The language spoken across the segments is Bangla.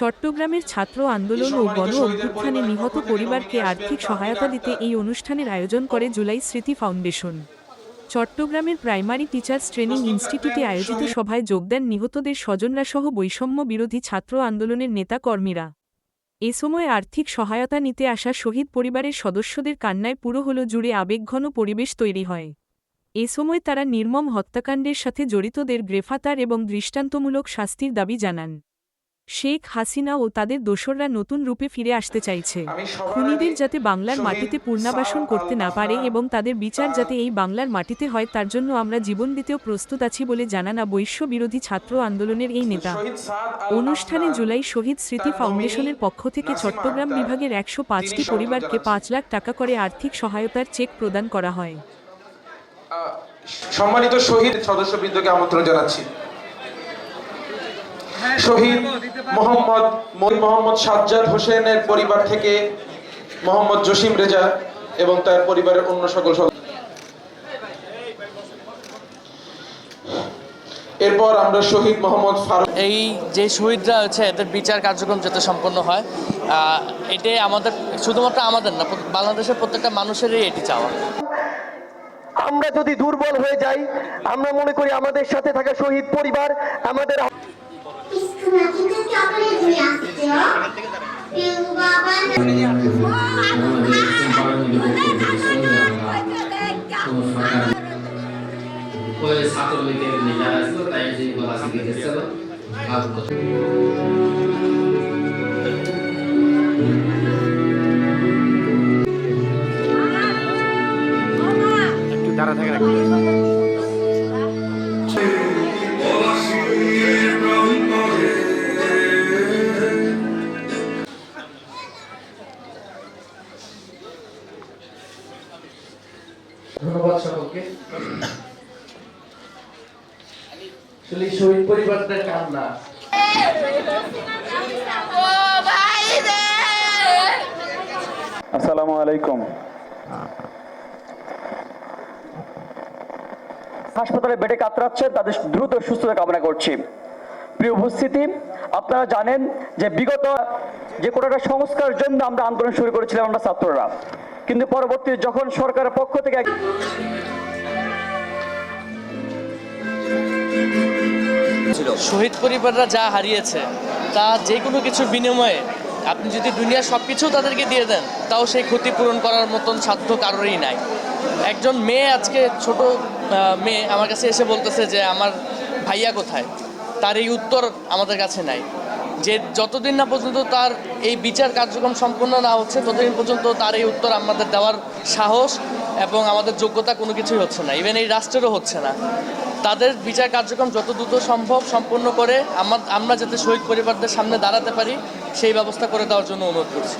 চট্টগ্রামের ছাত্র আন্দোলন ও গণ অভ্যুত্থানে নিহত পরিবারকে আর্থিক সহায়তা দিতে এই অনুষ্ঠানের আয়োজন করে জুলাই স্মৃতি ফাউন্ডেশন। চট্টগ্রামের প্রাইমারি টিচার্স ট্রেনিং ইনস্টিটিউটে আয়োজিত সভায় যোগ দেন নিহতদের স্বজনরা সহ বৈষম্য বিরোধী ছাত্র আন্দোলনের নেতা কর্মীরা এ সময় আর্থিক সহায়তা নিতে আসা শহীদ পরিবারের সদস্যদের কান্নায় পুরো হল জুড়ে আবেগঘন পরিবেশ তৈরি হয়। এ সময় তারা নির্মম হত্যাকাণ্ডের সাথে জড়িতদের গ্রেফাতার এবং দৃষ্টান্তমূলক শাস্তির দাবি জানান। শেখ হাসিনা ও তাদের দোসররা নতুন রূপে ফিরে আসতে চাইছে। খুনিদের যাতে বাংলার মাটিতে পূর্ণাবাসন করতে না পারে এবং তাদের বিচার যাতে এই বাংলার মাটিতে হয় তার জন্য আমরা জীবন দিতেও প্রস্তুত আছি বলে জানানা বৈশ্য বিরোধী ছাত্র আন্দোলনের এই নেতা। অনুষ্ঠানে জুলাই শহীদ স্মৃতি ফাউন্ডেশনের পক্ষ থেকে চট্টগ্রাম বিভাগের একশো পাঁচটি পরিবারকে পাঁচ লাখ টাকা করে আর্থিক সহায়তার চেক প্রদান করা হয়। সম্মানিত শহীদ সদস্যবৃন্দকে আমন্ত্রণ জানাচ্ছি। শহীদ মোহাম্মদ মই মোহাম্মদ সাজ্জাদ হোসেনের পরিবার থেকে মোহাম্মদ জসিম রেজা এবং তার পরিবারের অন্য সকল সদস্য। এরপর আমরা শহীদ মোহাম্মদ ফারুক এই যে শহীদরা আছে এদের বিচার কার্যক্রম যাতে সম্পন্ন হয় আহ, এটাই আমাদের শুধুমাত্র আমাদের না বাংলাদেশের প্রত্যেকটা মানুষেরই এটি চাওয়া। আমরা যদি দুর্বল হয়ে যাই আমরা মনে করি আমাদের সাথে থাকা শহীদ পরিবার আমাদের ওই ছাত্রলীগের নেতা ছিল তাই যে বলা শিখেছিল ধন্যবাদ সকলকে। আসলে শহীদ পরিবারদের কান্না আসসালামু আলাইকুম। হাসপাতালে বেডে কাতরাচ্ছেন তাদের দ্রুত সুস্থতা কামনা করছি। প্রিয় উপস্থিতি, আপনারা জানেন যে বিগত যে কোটাটা সংস্কারের জন্য আমরা আন্দোলন শুরু করেছিলাম আমরা ছাত্ররা। কিন্তু পরবর্তী যখন সরকারের পক্ষ থেকে শহীদ পরিবাররা যা হারিয়েছে, তা যে কোনো কিছুর বিনিময়ে আপনি যদি দুনিয়ার সব কিছু তাদেরকে দিয়ে দেন, তাও সেই ক্ষতিপূরণ করার মতন সাধ্য কারোরই নাই। একজন মেয়ে আজকে, ছোট মেয়ে আমার কাছে এসে বলতেছে যে, আমার ভাইয়া কোথায়? তার এই উত্তর আমাদের কাছে নাই। যে যতদিন না পর্যন্ত তার এই বিচার কার্যক্রম সম্পূর্ণ না হচ্ছে ততদিন পর্যন্ত তার এই উত্তর আমাদের দেওয়ার সাহস এবং আমাদের যোগ্যতা কোনো কিছুই হচ্ছে না। ইভেন এই রাষ্ট্রেরও হচ্ছে না। তাদের বিচার কার্যক্রম যত দ্রুত সম্ভব সম্পূর্ণ করে আমার আমরা যাতে শহীদ পরিবারদের সামনে দাঁড়াতে পারি সেই ব্যবস্থা করে দেওয়ার জন্য অনুরোধ করছি।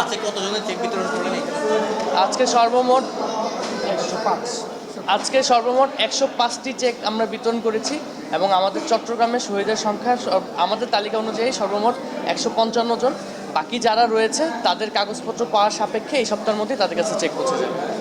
আজকে কতজনের চেক বিতরণ করলেন আজকে সর্বমোট একশো পাঁচটি চেক আমরা বিতরণ করেছি এবং আমাদের চট্টগ্রামে শহীদের সংখ্যা আমাদের তালিকা অনুযায়ী সর্বমোট একশো পঞ্চান্ন জন। বাকি যারা রয়েছে, তাদের কাগজপত্র পাওয়ার সাপেক্ষে এই সপ্তাহের মধ্যে তাদের কাছে চেক পৌঁছে যাবে।